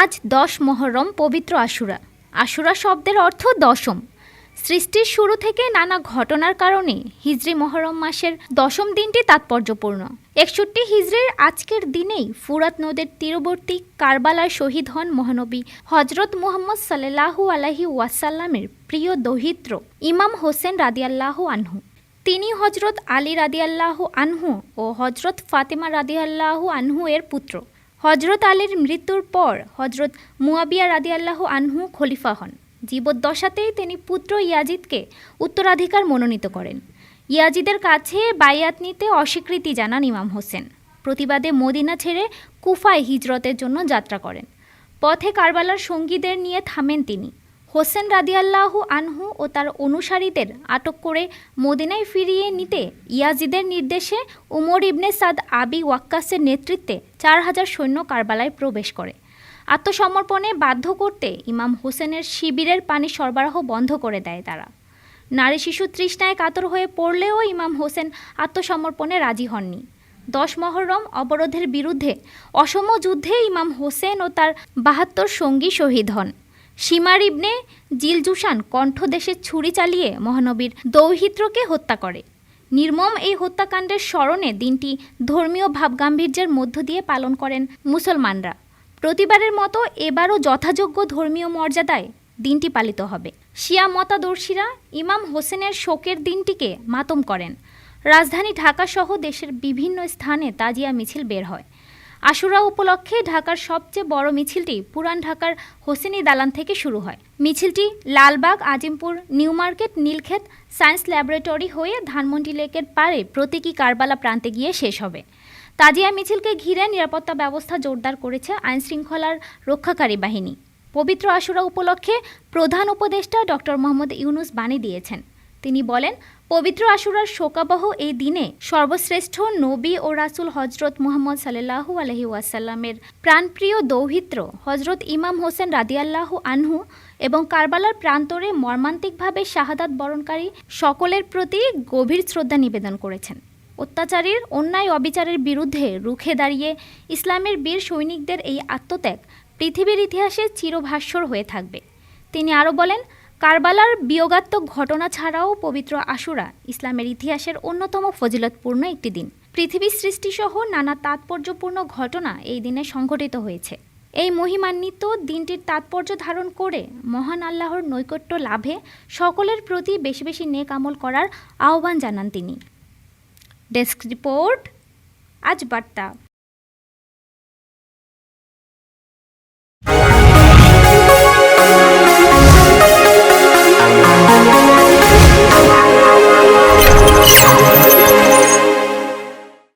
আজ দশ মহরম পবিত্র আশুরা। আশুরা শব্দের অর্থ দশম। সৃষ্টির শুরু থেকে নানা ঘটনার কারণে হিজরি মহরম মাসের দশম দিনটি তাৎপর্যপূর্ণ। একষট্টি হিজরির আজকের দিনেই ফুরাত নদের তীরবর্তী কারবালার শহীদ হন মহানবী হজরত মুহাম্মদ সাল্লাহু আলাহি ওয়াসাল্লামের প্রিয় দহিত্র ইমাম হোসেন রাদিয়াল্লাহু আনহু। তিনি হজরত আলী রাদিয়াল্লাহু আনহু ও হজরত ফাতেমা রাদিয়াল্লাহু আনহু এর পুত্র। হজরত আলীর মৃত্যুর পর হজরত মুয়াবিয়া আল্লাহ আনহু খলিফা হন। জীবদ্দশাতেই তিনি পুত্র ইয়াজিদকে উত্তরাধিকার মনোনীত করেন। ইয়াজিদের কাছে বায়াত নিতে অস্বীকৃতি জানান ইমাম হোসেন। প্রতিবাদে মদিনা ছেড়ে কুফায় হিজরতের জন্য যাত্রা করেন। পথে কারবালার সঙ্গীদের নিয়ে থামেন তিনি। হোসেন রাদিয়াল্লাহু আনহু ও তার অনুসারীদের আটক করে মদিনায় ফিরিয়ে নিতে ইয়াজিদের নির্দেশে উমর ইবনে সাদ আবি ওয়াক্কাসের নেতৃত্বে চার হাজার সৈন্য কারবালায় প্রবেশ করে। আত্মসমর্পণে বাধ্য করতে ইমাম হোসেনের শিবিরের পানি সরবরাহ বন্ধ করে দেয় তারা। নারী শিশু তৃষ্ণায় কাতর হয়ে পড়লেও ইমাম হোসেন আত্মসমর্পণে রাজি হননি। দশ মহরম অবরোধের বিরুদ্ধে অসম যুদ্ধে ইমাম হোসেন ও তার বাহাত্তর সঙ্গী শহীদ হন। সীমার ইবনে জিলজুসান কণ্ঠদেশে ছুরি চালিয়ে মহানবীর দৌহিত্রকে হত্যা করে। নির্মম এই হত্যাকাণ্ডের স্মরণে দিনটি ধর্মীয় ভাবগাম্ভীর্যের মধ্য দিয়ে পালন করেন মুসলমানরা। প্রতিবারের মতো এবারও যথাযোগ্য ধর্মীয় মর্যাদায় দিনটি পালিত হবে। শিয়া মতাদর্শীরা ইমাম হোসেনের শোকের দিনটিকে মাতম করেন। রাজধানী ঢাকাসহ দেশের বিভিন্ন স্থানে তাজিয়া মিছিল বের হয়। আশুরা উপলক্ষে ঢাকার সবচেয়ে বড় মিছিলটি পুরান ঢাকার হোসেনি দালান থেকে শুরু হয়। মিছিলটি Lalbagh, Azimpur, New Market, Nilkhet science laboratory হয়ে ধানমন্ডি লেকের পারে প্রতীকী কারবালা প্রান্তে গিয়ে শেষ হবে। তাজিয়া মিছিলকে ঘিরে নিরাপত্তা ব্যবস্থা জোরদার করেছে আইনশৃঙ্খলার রক্ষাকারী বাহিনী। পবিত্র আশুরা উপলক্ষে প্রধান উপদেষ্টা ডক্টর মোহাম্মদ ইউনুস বাণী দিয়েছেন। তিনি বলেন, পবিত্র আশুরার শোকাবহ এই দিনে সর্বশ্রেষ্ঠ নবী ও রাসুল হজরত মুহাম্মদ সাল্লাহু আলহি ওয়াসাল্লামের প্রাণপ্রিয় দৌহিত্র হজরত ইমাম হোসেন রাদিয়াল্লাহু আনহু এবং কারবালার প্রান্তরে মর্মান্তিকভাবে শাহাদাত বরণকারী সকলের প্রতি গভীর শ্রদ্ধা নিবেদন করেছেন। অত্যাচারীর অন্যায় অবিচারের বিরুদ্ধে রুখে দাঁড়িয়ে ইসলামের বীর সৈনিকদের এই আত্মত্যাগ পৃথিবীর ইতিহাসে চিরভাস্বর হয়ে থাকবে। তিনি আরও বলেন কারবালার বিয়োগাত্মক ঘটনা ছাড়াও পবিত্র আশুরা, ইসলামের ইতিহাসের অন্যতম ফজিলতপূর্ণ একটি দিন। পৃথিবী সৃষ্টিসহ নানা তাৎপর্যপূর্ণ ঘটনা এই দিনে সংঘটিত হয়েছে। এই মহিমান্বিত দিনটির তাৎপর্য ধারণ করে মহান আল্লাহর নৈকট্য লাভে সকলের প্রতি বেশি বেশি নেক আমল করার আহ্বান জানান তিনি। ডেস্ক রিপোর্ট, আজ বার্তা।